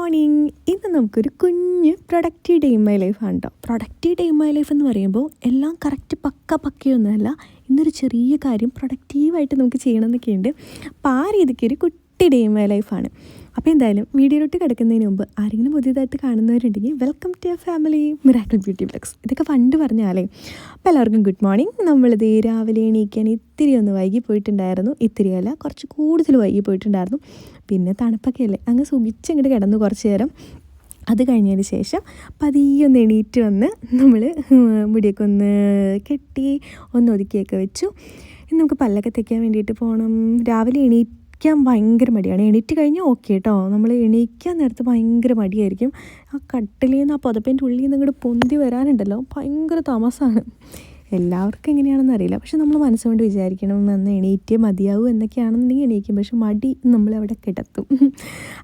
Morning ഇന്ന് നമുക്കൊരു കുഞ്ഞ് productive day in my life ആണ് കേട്ടോ productive day in my life എന്ന് പറയുമ്പോൾ എല്ലാം കറക്റ്റ് പക്ക പക്കയൊന്നുമല്ല. ഇന്നൊരു ചെറിയ കാര്യം പ്രൊഡക്റ്റീവായിട്ട് നമുക്ക് ചെയ്യണമെന്നൊക്കെ ഉണ്ട് അപ്പോൾ ആ രീതിക്ക് ഒരു കുട്ടി ഡേ മൈ ലൈഫാണ് അപ്പോൾ എന്തായാലും വീഡിയോയിലോട്ട് കിടക്കുന്നതിന് മുമ്പ് ആരെങ്കിലും പുതിയതായിട്ട് കാണുന്നവരുണ്ടെങ്കിൽ welcome to your family miracle beauty blogs ഇതൊക്കെ പണ്ട് പറഞ്ഞാലേ. അപ്പോൾ എല്ലാവർക്കും ഗുഡ് മോർണിംഗ് നമ്മളിത് രാവിലെ എണീക്കാൻ ഇത്തിരി ഒന്ന് വൈകി പോയിട്ടുണ്ടായിരുന്നു. ഇത്തിരി അല്ല കുറച്ച് കൂടുതൽ വൈകി പോയിട്ടുണ്ടായിരുന്നു. പിന്നെ തണുപ്പൊക്കെ അല്ലേ? അങ്ങ് സുഖിച്ചങ്ങോട്ട് കിടന്നു കുറച്ച് നേരം. അത് കഴിഞ്ഞതിന് ശേഷം പതിയെ ഒന്ന് എണീറ്റ് വന്ന് നമ്മൾ മുടിയൊക്കെ ഒന്ന് കെട്ടി ഒന്ന് ഒതുക്കിയൊക്കെ വെച്ചു. നമുക്ക് പല്ലൊക്കെ തേക്കാൻ വേണ്ടിയിട്ട് പോകണം രാവിലെ എണീറ്റ് എണീക്കാൻ ഭയങ്കര മടിയാണ്. എണീറ്റ് കഴിഞ്ഞാൽ ഓക്കെ കേട്ടോ നമ്മൾ എണീക്കാൻ നേരത്ത് ഭയങ്കര മടിയായിരിക്കും. ആ കട്ടിലിൽ നിന്ന് ആ പുതപ്പിന്റെ ഉള്ളിൽ നിന്ന് ഇങ്ങോട്ട് പൊന്തി വരാനുണ്ടല്ലോ. ഭയങ്കര താമസമാണ് എല്ലാവർക്കും എങ്ങനെയാണെന്ന് അറിയില്ല. പക്ഷെ നമ്മൾ മനസ്സുകൊണ്ട് വിചാരിക്കണം എന്ന് എണീറ്റേ മതിയാവും എന്നൊക്കെയാണെന്നുണ്ടെങ്കിൽ എണീക്കും. പക്ഷെ മടി നമ്മളവിടെ കിടത്തും.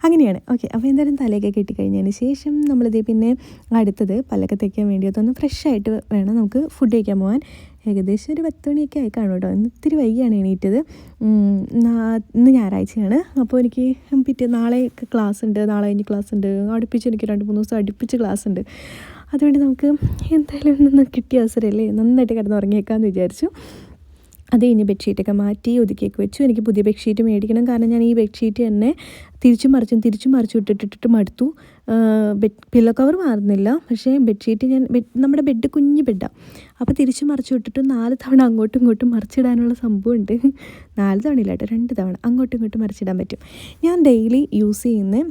അങ്ങനെയാണ്. ഓക്കെ അപ്പോൾ എന്തായാലും തലയൊക്കെ കെട്ടിക്കഴിഞ്ഞതിന് ശേഷം നമ്മളിതേ പിന്നെ അടുത്തത് പല്ലൊക്കെ തേക്കാൻ വേണ്ടി അതൊന്ന് ഫ്രഷ് ആയിട്ട് വേണം നമുക്ക് ഫുഡ് കഴിക്കാൻ പോകാൻ ഏകദേശം ഒരു പത്ത് മണിയൊക്കെ ആയി കാണും കേട്ടോ ഇന്ന് ഇത്തിരി വൈകിയാണ് എണീറ്റത്. ഇന്ന് ഞായറാഴ്ചയാണ്. അപ്പോൾ എനിക്ക് പിറ്റേ നാളെ ക്ലാസ് ഉണ്ട് നാളെ കഴിഞ്ഞ് ക്ലാസ് ഉണ്ട് അടുപ്പിച്ച് എനിക്ക് രണ്ട് മൂന്ന് ദിവസം അടുപ്പിച്ച് ക്ലാസ് ഉണ്ട് അതുകൊണ്ട് നമുക്ക് എന്തായാലും ഇന്ന് കിട്ടിയ അവസരമല്ലേ? നന്നായിട്ട് കിടന്നുറങ്ങിയേക്കാമെന്ന് വിചാരിച്ചു. അത് ഇനി ബെഡ്ഷീറ്റൊക്കെ മാറ്റി ഒതുക്കിയൊക്കെ വെച്ചു. എനിക്ക് പുതിയ ബെഡ്ഷീറ്റ് മേടിക്കണം. കാരണം ഞാൻ ഈ ബെഡ്ഷീറ്റ് തന്നെ തിരിച്ചും മറിച്ചും തിരിച്ചും മറിച്ചും ഇട്ടിട്ടിട്ട് മടുത്തു. ബെഡ് പില്ലോ കവർ മാറുന്നില്ല. പക്ഷേ ബെഡ്ഷീറ്റ് ഞാൻ ബെഡ് നമ്മുടെ ബെഡ് കുഞ്ഞ് ബെഡാണ് അപ്പോൾ തിരിച്ചു മറിച്ചു ഇട്ടിട്ട് നാല് തവണ അങ്ങോട്ടും ഇങ്ങോട്ടും മറിച്ചിടാനുള്ള സംഭവമുണ്ട്. നാല് തവണ ഇല്ല കേട്ടോ. രണ്ട് തവണ അങ്ങോട്ടും ഇങ്ങോട്ടും മറിച്ചിടാൻ പറ്റും. ഞാൻ ഡെയിലി യൂസ് ചെയ്യുന്ന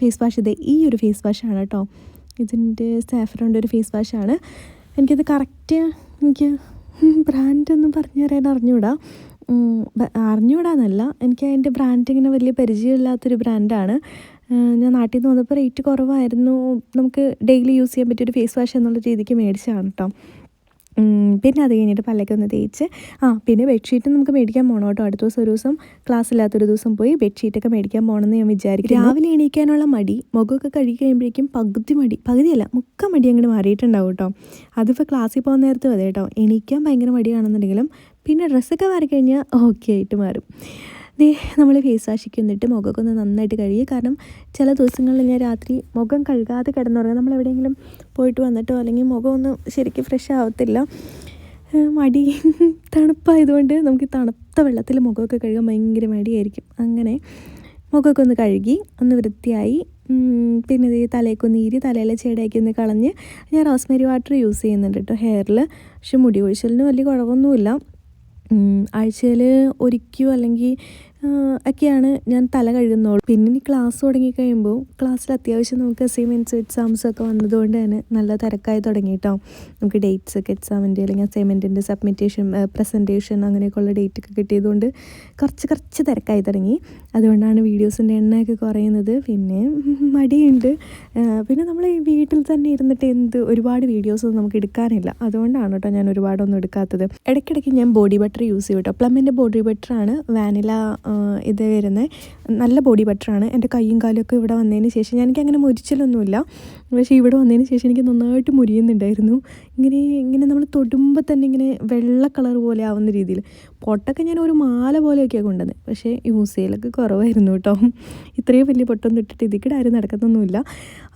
ഫേസ് വാഷ് ഇത് ഈ ഒരു ഫേസ് വാഷാണ് കേട്ടോ. ഇതിന്റെ സാഫ്രോന്റെ ഒരു ഫേസ് വാഷാണ് എനിക്കത് കറക്റ്റ് എനിക്ക് ബ്രാൻഡ് ഒന്നും പറഞ്ഞു തരാൻ അറിഞ്ഞൂടാ. അറിഞ്ഞൂടാന്നല്ല. എനിക്ക് അതിന്റെ ബ്രാൻഡ് ഇങ്ങനെ വലിയ പരിചയമില്ലാത്തൊരു ബ്രാൻഡാണ് ഞാൻ നാട്ടിൽ നിന്ന് വന്നപ്പോൾ റേറ്റ് കുറവായിരുന്നു. നമുക്ക് ഡെയിലി യൂസ് ചെയ്യാൻ പറ്റിയൊരു ഫേസ് വാഷ് എന്നുള്ള രീതിക്ക് മേടിച്ചതാണ് കേട്ടോ പിന്നെ അത് കഴിഞ്ഞിട്ട് ഒന്ന് തേച്ച് ആ പിന്നെ ബെഡ്ഷീറ്റ് നമുക്ക് മേടിക്കാൻ പോകണം കേട്ടോ. അടുത്ത ദിവസം ഒരു ദിവസം ക്ലാസ് ഇല്ലാത്തൊരു ദിവസം പോയി ബെഡ്ഷീറ്റൊക്കെ മേടിക്കാൻ പോകണമെന്ന് ഞാൻ വിചാരിക്കും രാവിലെ എണീക്കാനുള്ള മടി മുഖമൊക്കെ കഴുകി കഴിയുമ്പോഴേക്കും പകുതി മടി പകുതിയല്ല മുക്ക മടി അങ്ങോട്ട് മാറിയിട്ടുണ്ടാവും കേട്ടോ. അതിപ്പോൾ ക്ലാസ്സിൽ പോകുന്ന നേരത്ത് അതെ കേട്ടോ. എണീക്കാൻ ഭയങ്കര മടിയാണെന്നുണ്ടെങ്കിലും പിന്നെ ഡ്രസ്സൊക്കെ മാറിക്കഴിഞ്ഞാൽ ഓക്കെ ആയിട്ട് മാറും. ദേ നമ്മൾ ഫേസ് വാഷിക്ക് വന്നിട്ട് മുഖമൊക്കെ ഒന്ന് നന്നായിട്ട് കഴുകി. കാരണം ചില ദിവസങ്ങളിൽ ഞാൻ രാത്രി മുഖം കഴുകാതെ കിടന്നുറങ്ങും നമ്മൾ എവിടെയെങ്കിലും പോയിട്ട് വന്നിട്ടോ അല്ലെങ്കിൽ മുഖം ഒന്ന് ശരിക്കും ഫ്രഷ് ആവത്തില്ല. മടി. തണുപ്പായതുകൊണ്ട് നമുക്ക് തണുത്ത വെള്ളത്തിൽ മുഖമൊക്കെ കഴുകാൻ ഭയങ്കര മടിയായിരിക്കും. അങ്ങനെ മുഖമൊക്കെ ഒന്ന് കഴുകി ഒന്ന് വൃത്തിയായി. പിന്നെ ഇത് തലയൊക്കെ ഒന്ന് ഈരി തലയിലെ ചേടയൊക്കെ ഒന്ന് കളഞ്ഞ്. ഞാൻ റോസ്മേരി വാട്ടർ യൂസ് ചെയ്യുന്നുണ്ട് കേട്ടോ ഹെയറിൽ. പക്ഷെ മുടി ഒഴിച്ചലിന് വലിയ കുഴപ്പമൊന്നുമില്ല. ആഴ്ചയിൽ ഒരിക്കോ അല്ലെങ്കിൽ ഒക്കെയാണ് ഞാൻ തല കഴുകുന്നുള്ളൂ പിന്നെ ഇനി ക്ലാസ് തുടങ്ങി കഴിയുമ്പോൾ ക്ലാസ്സിൽ അത്യാവശ്യം നമുക്ക് അസൈൻമെന്റ്സ് എക്സാംസ് ഒക്കെ വന്നതുകൊണ്ട് തന്നെ നല്ല തിരക്കായി തുടങ്ങി കേട്ടോ നമുക്ക് ഡേറ്റ്സ് ഒക്കെ എക്സാമിന്റെ അല്ലെങ്കിൽ അസൈൻമെന്റിന്റെ സബ്മിറ്റേഷൻ പ്രസന്റേഷൻ അങ്ങനെയൊക്കെയുള്ള ഡേറ്റ് ഒക്കെ കിട്ടിയതുകൊണ്ട് കുറച്ച് കുറച്ച് തിരക്കായി തുടങ്ങി. അതുകൊണ്ടാണ് വീഡിയോസിന്റെ എണ്ണയൊക്കെ കുറയുന്നത്. പിന്നെ മടിയുണ്ട്. പിന്നെ നമ്മൾ ഈ വീട്ടിൽ തന്നെ ഇരുന്നിട്ട് എന്ത് ഒരുപാട് വീഡിയോസ് നമുക്ക് എടുക്കാനില്ല. അതുകൊണ്ടാണ് കേട്ടോ ഞാൻ ഒരുപാടൊന്നും എടുക്കാത്തത്. ഇടയ്ക്കിടയ്ക്ക് ഞാൻ ബോഡി ബട്ടർ യൂസ് ചെയ്യും കേട്ടോ. പ്ലമ്മിന്റെ ബോഡി ബട്ടറാണ് വാനില ഇത് വരുന്നത് നല്ല ബോഡി ബട്ടറാണ് എന്റെ കൈയും കാലൊക്കെ ഇവിടെ വന്നതിന് ശേഷം ഞാൻ എനിക്ക് അങ്ങനെ മുരിച്ചലൊന്നുമില്ല. പക്ഷേ ഇവിടെ വന്നതിന് ശേഷം എനിക്ക് നന്നായിട്ട് മുരിയുന്നുണ്ടായിരുന്നു. ഇങ്ങനെ ഇങ്ങനെ നമ്മൾ തൊടുമ്പോൾ തന്നെ ഇങ്ങനെ വെള്ള കളർ പോലെ ആവുന്ന രീതിയിൽ. പൊട്ടൊക്കെ ഞാൻ ഒരു മാല പോലെയൊക്കെയാണ് കൊണ്ടുവന്നത്. പക്ഷേ യൂസ് ചെയ്യലൊക്കെ കുറവായിരുന്നു കേട്ടോ. ഇത്രയും വലിയ പൊട്ടൊന്നും ഇട്ടിട്ട് ഇതിക്കിടെ ആരും നടക്കുന്നൊന്നുമില്ല.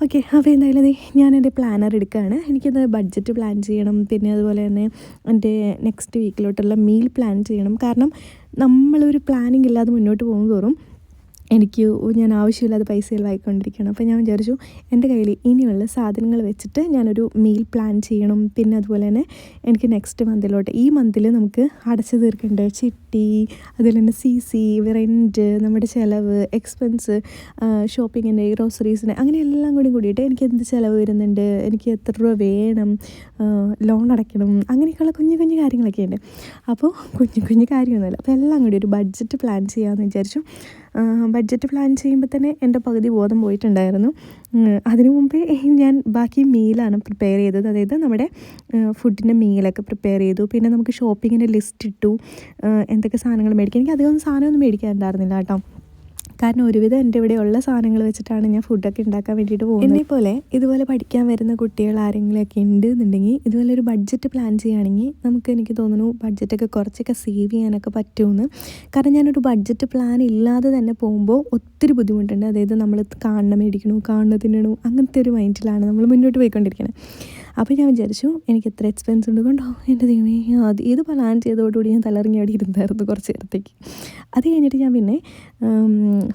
ഓക്കെ അപ്പോൾ എന്തായാലും ഞാൻ എന്റെ പ്ലാനർ എടുക്കുകയാണ്. എനിക്കത് ബഡ്ജറ്റ് പ്ലാൻ ചെയ്യണം. പിന്നെ അതുപോലെ തന്നെ എന്റെ നെക്സ്റ്റ് വീക്കിലോട്ടുള്ള മീൽ പ്ലാൻ ചെയ്യണം. കാരണം നമ്മളൊരു പ്ലാനിങ് ഇല്ലാതെ മുന്നോട്ട് പോകും തോറും എനിക്ക് ഞാൻ ആവശ്യമില്ലാതെ പൈസ ചിലവായിക്കൊണ്ടിരിക്കുകയാണ് അപ്പോൾ ഞാൻ വിചാരിച്ചു എന്റെ കയ്യിൽ ഇനിയുള്ള സാധനങ്ങൾ വെച്ചിട്ട് ഞാനൊരു മീൽ പ്ലാൻ ചെയ്യണം. പിന്നെ അതുപോലെ തന്നെ എനിക്ക് നെക്സ്റ്റ് മന്തിലോട്ട് ഈ മന്തിൽ നമുക്ക് അടച്ചു തീർക്കേണ്ട ചിട്ടി അതുപോലെ തന്നെ സി സി റെന്റ് നമ്മുടെ ചിലവ് എക്സ്പെൻസ് ഷോപ്പിങ്ങിന്റെ ഗ്രോസറീസിന്റെ അങ്ങനെ എല്ലാം കൂടി കൂടിയിട്ട് എനിക്ക് എന്ത് ചിലവ് വരുന്നുണ്ട്? എനിക്ക് എത്ര രൂപ വേണം? ലോൺ അടയ്ക്കണം? അങ്ങനെയൊക്കെയുള്ള കുഞ്ഞു കുഞ്ഞു കാര്യങ്ങളൊക്കെ ഉണ്ട് അപ്പോൾ കുഞ്ഞു കുഞ്ഞു കാര്യമൊന്നുമില്ല അപ്പോൾ എല്ലാം കൂടി ഒരു ബഡ്ജറ്റ് പ്ലാൻ ചെയ്യാമെന്ന് വിചാരിച്ചു. ബഡ്ജറ്റ് പ്ലാൻ ചെയ്യുമ്പോൾ തന്നെ എന്റെ പകുതി ബോധം പോയിട്ടുണ്ടായിരുന്നു. അതിനു മുമ്പേ ഞാൻ ബാക്കി മീലാണ് പ്രിപ്പയർ ചെയ്തത്. അതായത് നമ്മുടെ ഫുഡിന്റെ മീലൊക്കെ പ്രിപ്പയർ ചെയ്തു. പിന്നെ നമുക്ക് ഷോപ്പിങ്ങിന്റെ ലിസ്റ്റ് ഇട്ടു. എന്തൊക്കെ സാധനങ്ങൾ മേടിക്കാം എനിക്ക് അധികം സാധനമൊന്നും മേടിക്കാൻ ഉണ്ടായിരുന്നില്ല കേട്ടോ. കാരണം ഒരുവിധം എന്റെ ഇവിടെ ഉള്ള സാധനങ്ങൾ വെച്ചിട്ടാണ് ഞാൻ ഫുഡൊക്കെ ഉണ്ടാക്കാൻ വേണ്ടിയിട്ട് പോകുന്നത്. എന്നെ പോലെ ഇതുപോലെ പഠിക്കാൻ വരുന്ന കുട്ടികൾ ആരെങ്കിലുമൊക്കെ ഉണ്ട് എന്നുണ്ടെങ്കിൽ ഇതുപോലെ ഒരു ബഡ്ജറ്റ് പ്ലാൻ ചെയ്യുകയാണെങ്കിൽ നമുക്ക് എനിക്ക് തോന്നുന്നു ബഡ്ജറ്റൊക്കെ കുറച്ചൊക്കെ സേവ് ചെയ്യാനൊക്കെ പറ്റുമെന്ന്. കാരണം ഞാനൊരു ബഡ്ജറ്റ് പ്ലാൻ ഇല്ലാതെ തന്നെ പോകുമ്പോൾ ഒത്തിരി ബുദ്ധിമുട്ടുണ്ട്. അതായത് നമ്മൾ കാണണം മേടിക്കണോ കാണണം തിന്നണോ അങ്ങനത്തെ ഒരു മൈൻഡിലാണ് നമ്മൾ മുന്നോട്ട് പോയിക്കൊണ്ടിരിക്കുന്നത് അപ്പോൾ ഞാൻ വിചാരിച്ചു എനിക്ക് എത്ര എക്സ്പെൻസ് ഉണ്ട് കൊണ്ടോ? എന്റെ ദൈവമേ അത് ഇത് പ്ലാൻ ചെയ്തതോടുകൂടി ഞാൻ തലറിഞ്ഞ് അവിടെ ഇരുന്നായിരുന്നു കുറച്ച് നേരത്തേക്ക്. അത് കഴിഞ്ഞിട്ട് ഞാൻ പിന്നെ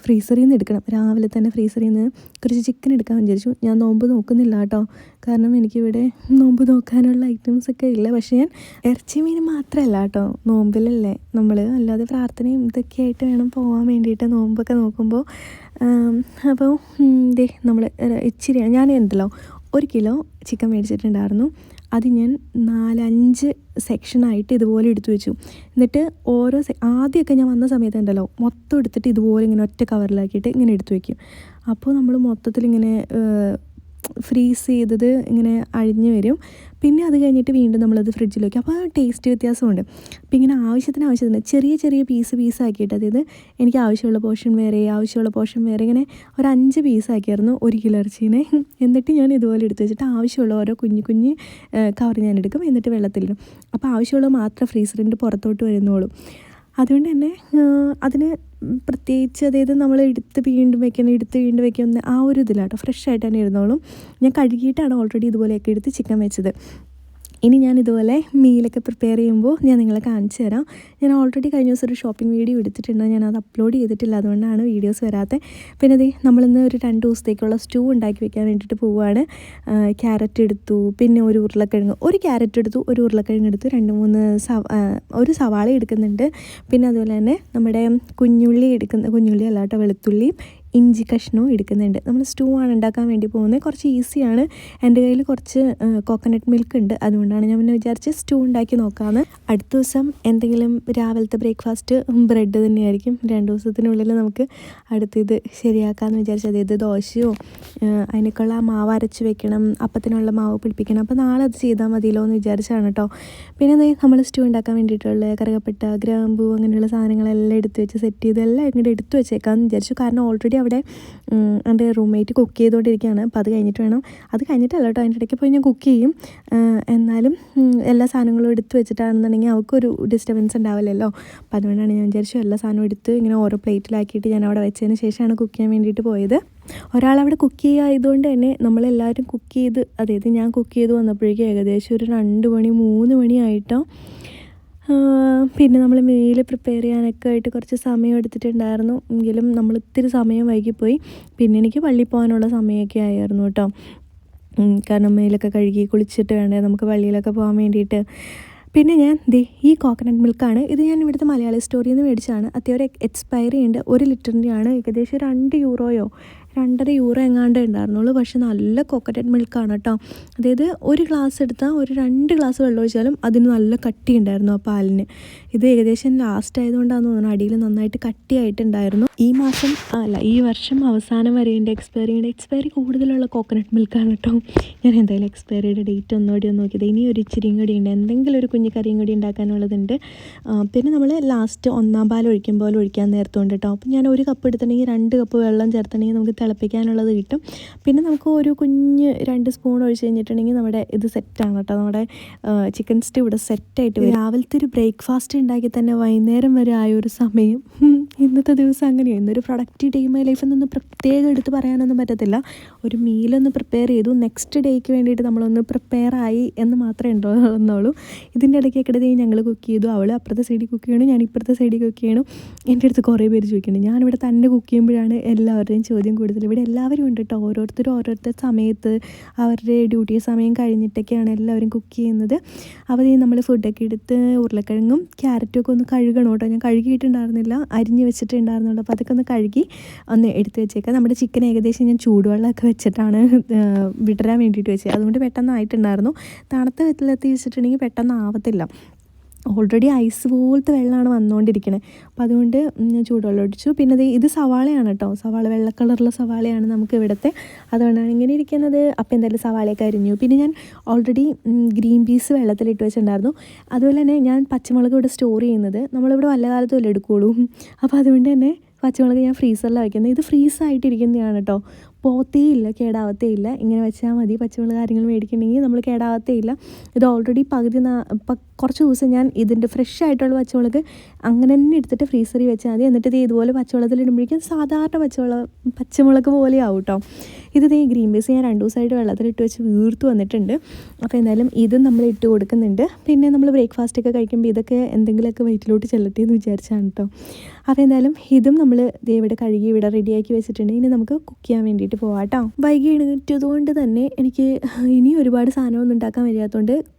ഫ്രീസറിൽ നിന്ന് എടുക്കണം. രാവിലെ തന്നെ ഫ്രീസറിൽ നിന്ന് കുറച്ച് ചിക്കൻ എടുക്കാൻ വിചാരിച്ചു. ഞാൻ നോമ്പ് നോക്കുന്നില്ല കേട്ടോ. കാരണം എനിക്കിവിടെ നോമ്പ് നോക്കാനുള്ള ഐറ്റംസ് ഒക്കെ ഇല്ല. പക്ഷേ ഞാൻ ഇറച്ചി മീൻ മാത്രമല്ല കേട്ടോ. നോമ്പിലല്ലേ നമ്മൾ അല്ലാതെ പ്രാർത്ഥനയും ഇതൊക്കെ ആയിട്ട് വേണം പോകാൻ വേണ്ടിയിട്ട് നോമ്പൊക്കെ നോക്കുമ്പോൾ അപ്പോൾ ദേ നമ്മൾ ഇച്ചിരി ഞാൻ എന്തല്ലോ ഒരു കിലോ ചിക്കൻ മേടിച്ചിട്ടുണ്ടായിരുന്നു. അത് ഞാൻ നാലഞ്ച് സെക്ഷനായിട്ട് ഇതുപോലെ എടുത്തു വെച്ചു. എന്നിട്ട് ഓരോ സെ ആദ്യമൊക്കെ ഞാൻ വന്ന സമയത്ത് ഉണ്ടല്ലോ മൊത്തം എടുത്തിട്ട് ഇതുപോലെ ഇങ്ങനെ ഒറ്റ കവറിലാക്കിയിട്ട് ഇങ്ങനെ എടുത്തു വയ്ക്കും അപ്പോൾ നമ്മൾ മൊത്തത്തിൽ ഇങ്ങനെ ഫ്രീസ് ചെയ്തത് ഇങ്ങനെ അഴിഞ്ഞു വരും. പിന്നെ അത് കഴിഞ്ഞിട്ട് വീണ്ടും നമ്മളത് ഫ്രിഡ്ജിൽ വയ്ക്കും അപ്പോൾ ടേസ്റ്റ് വ്യത്യാസമുണ്ട്. അപ്പോൾ ഇങ്ങനെ ആവശ്യത്തിന് ആവശ്യത്തിന് ചെറിയ ചെറിയ പീസ് പീസ് ആക്കിയിട്ട് അതായത് എനിക്ക് ആവശ്യമുള്ള പോർഷൻ വേറെ ആവശ്യമുള്ള പോർഷൻ വേറെ ഇങ്ങനെ ഒരു അഞ്ച് പീസ് ആക്കിയായിരുന്നു ഒരു കിലോ ഇറച്ചീനെ. എന്നിട്ട് ഞാൻ ഇതുപോലെ എടുത്ത് വെച്ചിട്ട് ആവശ്യമുള്ള ഓരോ കുഞ്ഞു കുഞ്ഞ് കവർ ഞാൻ എടുക്കും. എന്നിട്ട് വെള്ളത്തിലിടും. അപ്പോൾ ആവശ്യമുള്ള മാത്രം ഫ്രീസറിന്റെ പുറത്തോട്ട് വരുന്നുള്ളൂ. അതുകൊണ്ട് തന്നെ അതിന് പ്രത്യേകിച്ച് അതായത് നമ്മൾ എടുത്ത് വീണ്ടും വെക്കണം എടുത്ത് വീണ്ടും വെക്കുന്ന ആ ഒരു ഇതിലാട്ടോ. ഫ്രഷ് ആയിട്ട് തന്നെ ഇരുന്നോളും. ഞാൻ കഴുകിയിട്ടാണ് ഓൾറെഡി ഇതുപോലെയൊക്കെ എടുത്ത് ചിക്കൻ വെച്ചത്. ഇനി ഞാൻ ഇതുപോലെ മീലൊക്കെ പ്രിപ്പയർ ചെയ്യുമ്പോൾ ഞാൻ നിങ്ങളെ കാണിച്ചു തരാം. ഞാൻ ഓൾറെഡി കഴിഞ്ഞ ദിവസം ഒരു ഷോപ്പിംഗ് വീഡിയോ എടുത്തിട്ടുണ്ട്. ഞാൻ അത് അപ്ലോഡ് ചെയ്തിട്ടില്ല. അതുകൊണ്ടാണ് വീഡിയോസ് വരാത്തത് പിന്നെ അതെ നമ്മളിന്ന് ഒരു രണ്ട് ദിവസത്തേക്കുള്ള സ്റ്റൂ ഉണ്ടാക്കി വെക്കാൻ വേണ്ടിയിട്ട് പോവുകയാണ്. ക്യാരറ്റ് എടുത്തു പിന്നെ ഒരു ഉരുളക്കിഴങ്ങ്. ഒരു ക്യാരറ്റ് എടുത്തു ഒരു ഉരുളക്കിഴങ്ങ് എടുത്തു രണ്ട് മൂന്ന് സവ ഒരു സവാള എടുക്കുന്നുണ്ട്. പിന്നെ അതുപോലെ തന്നെ നമ്മുടെ കുഞ്ഞുള്ളി എടുക്കുന്ന കുഞ്ഞുള്ളി അല്ലാട്ടോ വെളുത്തുള്ളിയും ഇഞ്ചി കഷ്ണവും എടുക്കുന്നുണ്ട്. നമ്മൾ സ്റ്റൂ ആണ് ഉണ്ടാക്കാൻ വേണ്ടി പോകുന്നത്. കുറച്ച് ഈസിയാണ് എന്റെ കയ്യിൽ കുറച്ച് കോക്കനട്ട് മിൽക്ക് ഉണ്ട്. അതുകൊണ്ടാണ് ഞാൻ പിന്നെ വിചാരിച്ച് സ്റ്റൂ ഉണ്ടാക്കി നോക്കാമെന്ന് അടുത്ത ദിവസം എന്തെങ്കിലും രാവിലത്തെ ബ്രേക്ക്ഫാസ്റ്റ് ബ്രെഡ് തന്നെയായിരിക്കും. രണ്ട് ദിവസത്തിനുള്ളിൽ നമുക്ക് അടുത്തത് ശരിയാക്കാമെന്ന് വിചാരിച്ച് അതായത് ദോശയോ അതിനൊക്കെയുള്ള മാവ് അരച്ച് വെക്കണം അപ്പത്തിനുള്ള മാവ് പിടിപ്പിക്കണം. അപ്പോൾ നാളെ അത് ചെയ്താൽ മതിയല്ലോ എന്ന് വിചാരിച്ചാണ് കേട്ടോ. പിന്നെ നമ്മൾ സ്റ്റൂ ഉണ്ടാക്കാൻ വേണ്ടിയിട്ടുള്ള കറുകപ്പെട്ട ഗ്രാമ്പു അങ്ങനെയുള്ള സാധനങ്ങളെല്ലാം എടുത്ത് വെച്ച് സെറ്റ് ചെയ്ത് എല്ലാം ഇങ്ങോട്ട് എടുത്ത് വെച്ചേക്കാമെന്ന് വിചാരിച്ചു. കാരണം ഓൾറെഡി അവിടെ എന്റെ റൂംമേറ്റ് കുക്ക് ചെയ്തുകൊണ്ടിരിക്കുകയാണ്. അപ്പോൾ അത് കഴിഞ്ഞിട്ട് വേണം. അത് കഴിഞ്ഞിട്ടല്ല കേട്ടോ അതിന്റെ ഇടയ്ക്ക് പോയി ഞാൻ കുക്ക് ചെയ്യും. എന്നാലും എല്ലാ സാധനങ്ങളും എടുത്ത് വെച്ചിട്ടാണെന്നുണ്ടെങ്കിൽ അവൾക്കൊരു ഡിസ്റ്റർബൻസ് ഉണ്ടാവില്ലല്ലോ. അപ്പോൾ അതുകൊണ്ടാണ് ഞാൻ വിചാരിച്ചു എല്ലാ സാധനവും എടുത്ത് ഇങ്ങനെ ഓരോ പ്ലേറ്റിലാക്കിയിട്ട് ഞാൻ അവിടെ വെച്ചതിന് ശേഷമാണ് കുക്ക് ചെയ്യാൻ വേണ്ടിയിട്ട് പോയത്. ഒരാളവിടെ കുക്ക് ചെയ്യായതുകൊണ്ട് തന്നെ നമ്മളെല്ലാവരും കുക്ക് ചെയ്ത് അതായത് ഞാൻ കുക്ക് ചെയ്ത് വന്നപ്പോഴേക്കും ഏകദേശം ഒരു രണ്ട് മണി മൂന്ന് മണിയായിട്ടോ പിന്നെ നമ്മൾ മീൽ പ്രിപ്പയർ ചെയ്യാനൊക്കെ ആയിട്ട് കുറച്ച് സമയം എടുത്തിട്ടുണ്ടായിരുന്നു. എങ്കിലും നമ്മൾ ഇത്തിരി സമയം വൈകിപ്പോയി. പിന്നെ എനിക്ക് പള്ളിയിൽ പോകാനുള്ള സമയമൊക്കെ ആയിരുന്നു കേട്ടോ. കാരണം മേലൊക്കെ കഴുകി കുളിച്ചിട്ട് വേണ്ടേ നമുക്ക് പള്ളിയിലൊക്കെ പോകാൻ വേണ്ടിയിട്ട്. പിന്നെ ഞാൻ ദേ ഈ കോക്കനട്ട് മിൽക്കാണ് ഇത് ഞാൻ ഇവിടുത്തെ മലയാളി സ്റ്റോറിയിൽ നിന്ന് മേടിച്ചാണ് അത്യാവശ്യം എക്സ്പയറി ഉണ്ട്. ഒരു ലിറ്ററിന്റെയാണ് ഏകദേശം രണ്ട് യൂറോയോ രണ്ടര യൂറോ എങ്ങാണ്ടേ ഉണ്ടായിരുന്നുള്ളൂ. പക്ഷെ നല്ല കോക്കനട്ട് മിൽക്കാണ് കേട്ടോ. അതായത് ഒരു ഗ്ലാസ് എടുത്താൽ ഒരു രണ്ട് ഗ്ലാസ് വെള്ളം ഒഴിച്ചാലും അതിന് നല്ല കട്ടി ഉണ്ടായിരുന്നു ആ പാലിന്. ഇത് ഏകദേശം ലാസ്റ്റ് ആയതുകൊണ്ടാണെന്ന് തോന്നുന്നു അടിയിൽ നന്നായിട്ട് കട്ടിയായിട്ടുണ്ടായിരുന്നു. ഈ മാസം അല്ല ഈ വർഷം അവസാനം വരെ എന്റെ എക്സ്പയറിയുടെ എക്സ്പയറി കൂടുതലുള്ള കോക്കനട്ട് മിൽക്കാണ് കേട്ടോ. ഞാൻ എന്തായാലും എക്സ്പയറിയുടെ ഡേറ്റ് ഒന്നുകൂടി ഒന്ന് നോക്കിയത്. ഇനി ഒരു ഇച്ചിരിയും കൂടി ഉണ്ട്. എന്തെങ്കിലും ഒരു കുഞ്ഞു കറിയും കൂടി ഉണ്ടാക്കാനുള്ളതുണ്ട്. പിന്നെ നമ്മൾ ലാസ്റ്റ് ഒന്നാം പാൽ ഒഴിക്കുമ്പോൾ ഒഴിക്കാൻ നേരത്തുണ്ട് കേട്ടോ. അപ്പം ഞാൻ ഒരു കപ്പ് എടുത്തിട്ടുണ്ടെങ്കിൽ രണ്ട് കപ്പ് വെള്ളം ചേർത്തിട്ടുണ്ടെങ്കിൽ നമുക്ക് തിളപ്പിക്കാനുള്ളത് കിട്ടും. പിന്നെ നമുക്ക് ഒരു കുഞ്ഞ് രണ്ട് സ്പൂൺ ഒഴിച്ച് കഴിഞ്ഞിട്ടുണ്ടെങ്കിൽ നമ്മുടെ ഇത് സെറ്റാണ് കേട്ടോ. നമ്മുടെ ചിക്കൻ സ്റ്റൂ ഇവിടെ സെറ്റായിട്ട് വരും. രാവിലത്തെ ഒരു ബ്രേക്ക്ഫാസ്റ്റ് ഉണ്ടാക്കി തന്നെ വൈകുന്നേരം വരെ ആയ ഒരു സമയം. ഇന്നത്തെ ദിവസം അങ്ങനെയാണ് ഇന്നൊരു പ്രൊഡക്റ്റീവ് ഡേ മൈ ലൈഫിൽ നിന്ന് പ്രത്യേകം എടുത്ത് പറയാനൊന്നും പറ്റത്തില്ല. ഒരു മീലൊന്ന് പ്രിപ്പയർ ചെയ്തു. നെക്സ്റ്റ് ഡേക്ക് വേണ്ടിയിട്ട് നമ്മളൊന്ന് പ്രിപ്പയർ ആയി എന്ന് മാത്രമേ ഉണ്ടോ എന്നുള്ളൂ ഇതിന്റെ ഇടയ്ക്കൊക്കെ ഇടയിൽ ഞങ്ങൾ കുക്ക് ചെയ്തു. അവൾ അപ്പുറത്തെ സൈഡിൽ കുക്ക് ചെയ്യണം. ഞാൻ ഇപ്പുറത്തെ സൈഡിൽ കുക്ക് ചെയ്യണം. എന്റെ അടുത്ത് കുറേ പേര് ചോദിക്കുന്നുണ്ട്. ഞാനിവിടെ തന്നെ കുക്ക് ചെയ്യുമ്പോഴാണ് എല്ലാവരുടെയും ചോദ്യം കൂടുതൽ ഇവിടെ എല്ലാവരും ഉണ്ട് കേട്ടോ ഓരോരുത്തരും ഓരോരുത്തർ സമയത്ത് അവരുടെ ഡ്യൂട്ടി സമയം കഴിഞ്ഞിട്ടൊക്കെയാണ് എല്ലാവരും കുക്ക് ചെയ്യുന്നത്. അപ്പോൾ നമ്മൾ ഫുഡൊക്കെ എടുത്ത് ഉരുളക്കിഴങ്ങും ക്യാരറ്റും ഒക്കെ ഒന്ന് കഴുകണം കേട്ടോ ഞാൻ കഴുകിയിട്ടുണ്ടായിരുന്നില്ല. അരിഞ്ഞ് വെച്ചിട്ടുണ്ടായിരുന്നുള്ളൂ. അപ്പോൾ അതൊക്കെ ഒന്ന് കഴുകി ഒന്ന് എടുത്ത് വെച്ചേക്കാം. നമ്മുടെ ചിക്കൻ ഏകദേശം ഞാൻ ചൂടുവെള്ളമൊക്കെ വെച്ചിട്ടാണ് വിടരാൻ വേണ്ടിയിട്ട് വെച്ചത് അതുകൊണ്ട് പെട്ടെന്ന് ആയിട്ടുണ്ടായിരുന്നു തണുത്ത വെള്ളത്തിൽ വെച്ചിട്ടുണ്ടെങ്കിൽ പെട്ടെന്ന് ആവത്തില്ല ഓൾറെഡി ഐസ് പോലത്തെ വെള്ളമാണ് വന്നുകൊണ്ടിരിക്കുന്നത് അപ്പോൾ അതുകൊണ്ട് ഞാൻ ചൂടുവെള്ളം ഒഴിച്ചു. പിന്നെ ഇത് ഇത് സവാളയാണ് കേട്ടോ സവാള വെള്ള കളറുള്ള സവാളയാണ് നമുക്ക് ഇവിടുത്തെ. അതുകൊണ്ടാണ് ഇങ്ങനെ ഇരിക്കുന്നത്. അപ്പോൾ എന്തായാലും സവാളയൊക്കെ അരിഞ്ഞു. പിന്നെ ഞാൻ ഓൾറെഡി ഗ്രീൻ പീസ് വെള്ളത്തിലിട്ട് വെച്ചിട്ടുണ്ടായിരുന്നു. അതുപോലെ തന്നെ ഞാൻ പച്ചമുളക് ഇവിടെ സ്റ്റോർ ചെയ്യുന്നത്. നമ്മളിവിടെ വല്ല കാലത്തും അല്ലേ എടുക്കുകയുള്ളൂ അപ്പോൾ അതുകൊണ്ട് തന്നെ പച്ചമുളക് ഞാൻ ഫ്രീസറിൽ വയ്ക്കുന്നത് ഇത് ഫ്രീസായിട്ടിരിക്കുന്നതാണ് കേട്ടോ പോത്തേ ഇല്ല കേടാവത്തേ ഇല്ല ഇങ്ങനെ വെച്ചാൽ മതി പച്ചമുളക് കാര്യങ്ങൾ മേടിക്കണമെങ്കിൽ നമ്മൾ കേടാവത്തേ ഇല്ല ഇത് ഓൾറെഡി പകുതി കുറച്ച് ദിവസം ഞാൻ ഇതിന്റെ ഫ്രഷ് ആയിട്ടുള്ള പച്ചമുളക് അങ്ങനെ തന്നെ എടുത്തിട്ട് ഫ്രീസറിൽ വെച്ചാൽ മതി. എന്നിട്ട് ഇത് ഇതുപോലെ പച്ചവെള്ളത്തിൽ ഇടുമ്പോഴേക്കും സാധാരണ പച്ചവെള്ളം പച്ചമുളക് പോലെ ആവും കേട്ടോ ഇത് ഗ്രീൻ പീസ് ഞാൻ രണ്ട് ദിവസമായിട്ട് വെള്ളത്തിലിട്ട് വെച്ച് വീർത്ത് വന്നിട്ടുണ്ട്. അപ്പോൾ എന്തായാലും ഇതും നമ്മൾ ഇട്ട് കൊടുക്കുന്നുണ്ട്. പിന്നെ നമ്മൾ ബ്രേക്ക്ഫാസ്റ്റ് ഒക്കെ കഴിക്കുമ്പോൾ ഇതൊക്കെ എന്തെങ്കിലുമൊക്കെ വയറ്റിലോട്ട് ചെല്ലട്ടെ എന്ന് വിചാരിച്ചാണ് കേട്ടോ അപ്പോൾ എന്തായാലും ഇതും നമ്മൾ ഇവിടെ കഴുകി ഇവിടെ റെഡിയാക്കി വെച്ചിട്ടുണ്ട്. ഇനി നമുക്ക് കുക്ക് ചെയ്യാൻ വേണ്ടിയിട്ട് പോവാം കേട്ടോ വൈകി എണീറ്റതുകൊണ്ട് തന്നെ എനിക്ക് ഇനി ഒരുപാട് സാധനമൊന്നും ഉണ്ടാക്കാൻ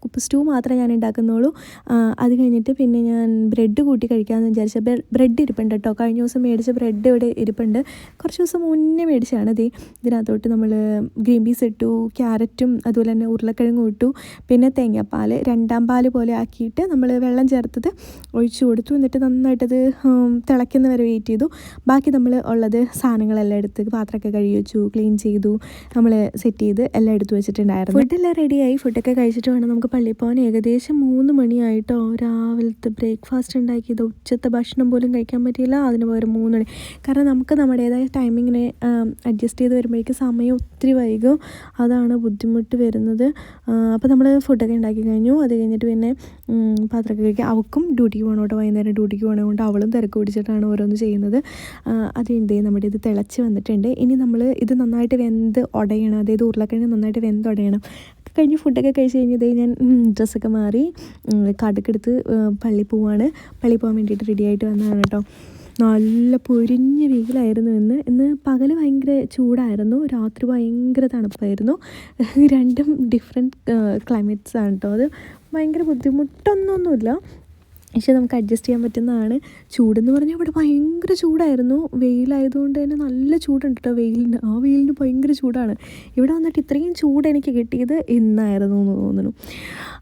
കുപ്പ് സ്റ്റൂ മാത്രമേ ഞാൻ ഉണ്ടാക്കുന്നുള്ളൂ. അത് കഴിഞ്ഞിട്ട് പിന്നെ ഞാൻ ബ്രെഡ് കൂട്ടി കഴിക്കാമെന്ന് വിചാരിച്ച ബ്രെഡ് ഇരിപ്പുണ്ട് കേട്ടോ കഴിഞ്ഞ ദിവസം മേടിച്ച ബ്രെഡ് ഇവിടെ ഇരിപ്പുണ്ട്. കുറച്ച് ദിവസം മുന്നേ മേടിച്ചാണ് ദേ. ഇതിനകത്തോട്ട് നമ്മൾ ഗ്രീൻ പീസ് ഇട്ടു ക്യാരറ്റും അതുപോലെ തന്നെ ഉരുളക്കിഴങ്ങും ഇട്ടു. പിന്നെ തേങ്ങാപ്പാൽ രണ്ടാം പാൽ പോലെ ആക്കിയിട്ട് നമ്മൾ വെള്ളം ചേർത്തത് ഒഴിച്ചു കൊടുത്തു. എന്നിട്ട് നന്നായിട്ടത് തിളയ്ക്കുന്ന വരെ വെയിറ്റ് ചെയ്തു. ബാക്കി നമ്മൾ ഉള്ളത് സാധനങ്ങളെല്ലാം എടുത്ത് പാത്രമൊക്കെ കഴുകി വെച്ചു ക്ലീൻ ചെയ്തു നമ്മൾ സെറ്റ് ചെയ്ത് എല്ലാം എടുത്തു വെച്ചിട്ടുണ്ടായിരുന്നു. ഫുഡെല്ലാം റെഡിയായി ഫുഡൊക്കെ കഴിച്ചിട്ട് വേണം നമുക്ക് പള്ളിയിൽ പോകാൻ. ഏകദേശം മൂന്ന് മണിയായിട്ടോ? രാവിലത്തെ ബ്രേക്ക്ഫാസ്റ്റ് ഉണ്ടാക്കിയത്. ഉച്ചത്തെ ഭക്ഷണം പോലും കഴിക്കാൻ പറ്റിയില്ല. അതിന് പകരം മൂന്ന് മണി. കാരണം നമുക്ക് നമ്മുടേതായ ടൈമിങ്ങിനെ അഡ്ജസ്റ്റ് ചെയ്ത് വരുമ്പോഴേക്കും സമയം ഒത്തിരി വൈകും. അതാണ് ബുദ്ധിമുട്ട് വരുന്നത്. അപ്പോൾ നമ്മൾ ഫുഡൊക്കെ ഉണ്ടാക്കി കഴിഞ്ഞു. അത് കഴിഞ്ഞിട്ട് പിന്നെ പാത്രമൊക്കെ കഴിക്കുക അവൾക്കും ഡ്യൂട്ടിക്ക് പോകണം കേട്ടോ. വൈകുന്നേരം ഡ്യൂട്ടിക്ക് പോകണതുകൊണ്ട് അവളും തിരക്ക് പിടിച്ചിട്ടാണ് ഓരോന്ന് ചെയ്യുന്നത്. അത് അത് നമ്മുടെ ഇത് തിളച്ച് വന്നിട്ടുണ്ട്. ഇനി നമ്മൾ ഇത് നന്നായിട്ട് വെന്ത് ഉടയണം അതായത് ഉരുളക്കിഴങ്ങ് നന്നായിട്ട് വെന്ത് ഉടയണം കഴിഞ്ഞ് ഫുഡൊക്കെ കഴിച്ച് കഴിഞ്ഞത് ഞാൻ ഡ്രസ്സൊക്കെ മാറി കടുക്കെടുത്ത് പള്ളി പോവാണ്. പള്ളി പോകാൻ വേണ്ടിയിട്ട് റെഡി ആയിട്ട് വന്നതാണ് കേട്ടോ. നല്ല പൊരിഞ്ഞ വെയിലായിരുന്നു ഇന്ന്. ഇന്ന് പകൽ ഭയങ്കര ചൂടായിരുന്നു. രാത്രി ഭയങ്കര തണുപ്പായിരുന്നു. രണ്ടും ഡിഫറെന്റ് ക്ലൈമറ്റ്സ് ആണ് കേട്ടോ അത് ഭയങ്കര ബുദ്ധിമുട്ടൊന്നൊന്നുമില്ല. പക്ഷെ നമുക്ക് അഡ്ജസ്റ്റ് ചെയ്യാൻ പറ്റുന്നതാണ്. ചൂടെന്ന് പറഞ്ഞാൽ ഇവിടെ ഭയങ്കര ചൂടായിരുന്നു. വെയിലായതുകൊണ്ട് തന്നെ നല്ല ചൂടുണ്ട് കേട്ടോ വെയിലിന്. ആ വെയിലിന് ഭയങ്കര ചൂടാണ്. ഇവിടെ വന്നിട്ട് ഇത്രയും ചൂട് എനിക്ക് കിട്ടിയത് ഇന്നായിരുന്നു എന്ന് തോന്നുന്നു.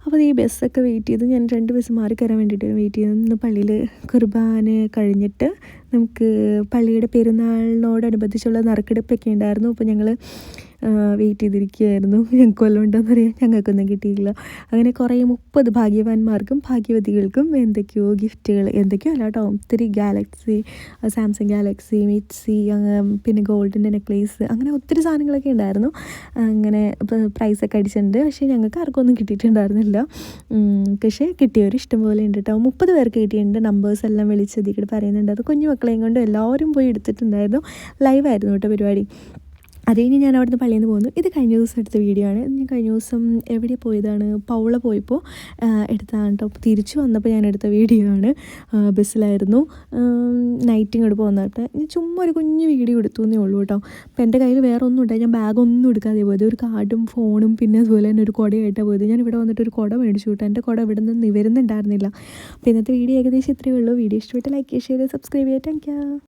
അപ്പോൾ ഈ ബസ്സൊക്കെ വെയിറ്റ് ചെയ്ത് ഞാൻ രണ്ട് ബസ് മാറി കയറാൻ വേണ്ടിയിട്ട് വെയിറ്റ് ചെയ്തു ഇന്ന് പള്ളിയിൽ കുർബാന കഴിഞ്ഞിട്ട് നമുക്ക് പള്ളിയുടെ പെരുന്നാളിനോടനുബന്ധിച്ചുള്ള നറുക്കെടുപ്പൊക്കെ ഉണ്ടായിരുന്നു. അപ്പോൾ ഞങ്ങൾ വെയിറ്റ് ചെയ്തിരിക്കുകയായിരുന്നു. ഞങ്ങൾക്ക് വല്ലതും ഉണ്ടോയെന്ന് അറിയാൻ ഞങ്ങൾക്കൊന്നും കിട്ടിയില്ല അങ്ങനെ കുറേ മുപ്പത് ഭാഗ്യവാന്മാർക്കും ഭാഗ്യവതികൾക്കും എന്തൊക്കെയോ ഗിഫ്റ്റുകൾ എന്തൊക്കെയോ അല്ല കേട്ടോ ഒത്തിരി ഗാലക്സി സാംസങ് ഗാലക്സി മിക്സി പിന്നെ ഗോൾഡിന്റെ നെക്ലേസ് അങ്ങനെ ഒത്തിരി സാധനങ്ങളൊക്കെ ഉണ്ടായിരുന്നു. അങ്ങനെ പ്രൈസൊക്കെ അടിച്ചിട്ടുണ്ട്. പക്ഷേ ഞങ്ങൾക്ക് ആർക്കൊന്നും കിട്ടിയിട്ടുണ്ടായിരുന്നില്ല. ഉം, പക്ഷേ കിട്ടിയവർ ഇഷ്ടംപോലെ ഉണ്ട് കേട്ടോ മുപ്പത് പേർക്ക് കിട്ടിയിട്ടുണ്ട് നമ്പേഴ്സ് എല്ലാം വിളിച്ച് പറയുന്നുണ്ട്. അത് കുഞ്ഞു മക്കളെയും കൊണ്ട് എല്ലാവരും പോയി എടുത്തിട്ടുണ്ടായിരുന്നു. ലൈവായിരുന്നു കേട്ടോ പരിപാടി. അത് കഴിഞ്ഞ് ഞാൻ അവിടുന്ന് പള്ളിയിൽ നിന്ന് പോകുന്നു. ഇത് കഴിഞ്ഞ ദിവസം എടുത്ത വീഡിയോ ആണ്. ഞാൻ കഴിഞ്ഞ ദിവസം എവിടെ പോയതാണ്? പൗള പോയപ്പോൾ എടുത്താണ് കേട്ടോ തിരിച്ചു വന്നപ്പോൾ ഞാൻ എടുത്ത വീഡിയോ ആണ്. ബസ്സിലായിരുന്നു. നൈറ്റ് ഇങ്ങോട്ട് പോകുന്നതായിട്ട് ഞാൻ ചുമ്മാ ഒരു കുഞ്ഞു വീഡിയോ എടുത്തു എന്നേ ഉള്ളൂ കേട്ടോ അപ്പോൾ എന്റെ കയ്യിൽ വേറെ ഒന്നും ഉണ്ടായി ഞാൻ ബാഗ് ഒന്നും എടുക്കാതെ പോയത്. ഒരു കാർഡും ഫോണും പിന്നെ അതുപോലെ തന്നെ ഒരു കുടയായിട്ടാണ് പോയത്. ഞാൻ ഇവിടെ വന്നിട്ട് ഒരു കുട മേടിച്ചു കേട്ടോ എന്റെ കുട ഇവിടെ നിന്ന് നിവരുന്നുണ്ടായിരുന്നില്ല. അപ്പോൾ ഇന്നത്തെ വീഡിയോ ഏകദേശം ഇത്രയേ ഉള്ളൂ. വീഡിയോ ഇഷ്ടപ്പെട്ട് ലൈക്ക് ഷെയർ സബ്സ്ക്രൈബ് ചെയ്യാം താങ്ക്